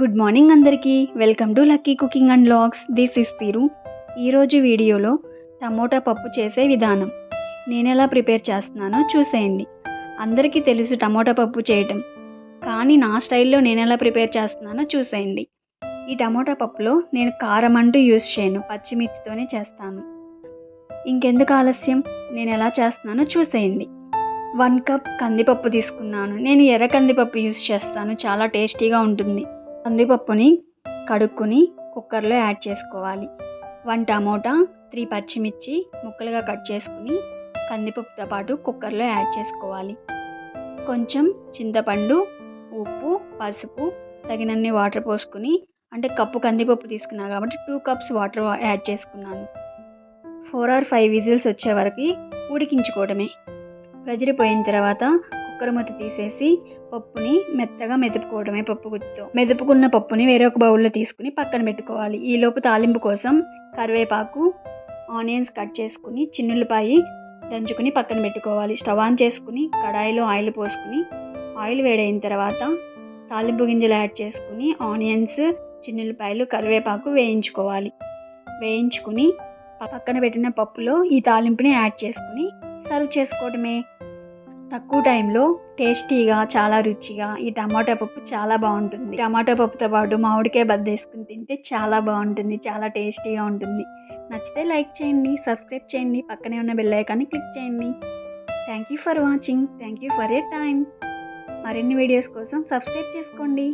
Good morning అందరికీ. Welcome to lucky cooking and vlogs this is తీరు ఈరోజు వీడియోలో టమోటా పప్పు చేసే విధానం. నేను ఎలా ప్రిపేర్ చేస్తున్నానో చూసేయండి. అందరికీ తెలుసు టమోటా పప్పు చేయటం. కానీ నా స్టైల్లో నేను ఎలా ప్రిపేర్ చేస్తున్నానో చూసేయండి. ఈ టమోటా పప్పులో నేను కారం అంటూ యూస్ చేయను. పచ్చిమిర్చితోనే చేస్తాను. ఇంకెందుకు ఆలస్యం? నేను ఎలా చేస్తున్నానో చూసేయండి. వన్ కప్ కందిపప్పు తీసుకున్నాను. నేను ఎర్ర కందిపప్పు యూస్ చేస్తాను. చాలా టేస్టీగా ఉంటుంది. కందిపప్పుని కడుక్కుని కుక్కర్లో యాడ్ చేసుకోవాలి. వన్ టమోటా త్రీ పచ్చిమిర్చి ముక్కలుగా కట్ చేసుకుని కందిపప్పుతో పాటు కుక్కర్లో యాడ్ చేసుకోవాలి. కొంచెం చింతపండు ఉప్పు పసుపు తగినన్ని వాటర్ పోసుకుని అంటే కప్పు కందిపప్పు తీసుకున్నా కాబట్టి టూ కప్స్ వాటర్ యాడ్ చేసుకున్నాను. ఫోర్ ఆర్ ఫైవ్ విజిల్స్ వచ్చే వరకు ఉడికించుకోవడమే. ప్రజరిపోయిన తర్వాత కుక్కర్ మూత తీసేసి పప్పుని మెత్తగా మెదుపుకోవడమే పప్పు గుత్తితో. మెదుపుకున్న పప్పుని వేరే ఒక బౌల్లో తీసుకుని పక్కన పెట్టుకోవాలి. ఈలోపు తాలింపు కోసం కరివేపాకు ఆనియన్స్ కట్ చేసుకుని చిన్నులపాయి దంచుకుని పక్కన పెట్టుకోవాలి. స్టవ్ ఆన్ చేసుకుని కడాయిలో ఆయిల్ పోసుకుని ఆయిల్ వేడైన తర్వాత తాలింపు గింజలు యాడ్ చేసుకుని ఆనియన్స్ చిన్నులపాయలు కరివేపాకు వేయించుకోవాలి. వేయించుకుని పక్కన పెట్టిన పప్పులో ఈ తాలింపుని యాడ్ చేసుకుని సర్వ్ చేసుకోవడమే. తక్కువ టైంలో టేస్టీగా చాలా రుచిగా ఈ టమాటా పప్పు చాలా బాగుంటుంది. టమాటా పప్పుతో పాటు మామిడికాయ బద్దేసుకుని తింటే చాలా బాగుంటుంది చాలా టేస్టీగా ఉంటుంది. నచ్చితే లైక్ చేయండి సబ్స్క్రైబ్ చేయండి పక్కనే ఉన్న బెల్ ఐకాన్ని క్లిక్ చేయండి. Thank you for watching thank you for a time మరిన్ని వీడియోస్ కోసం సబ్స్క్రైబ్ చేసుకోండి.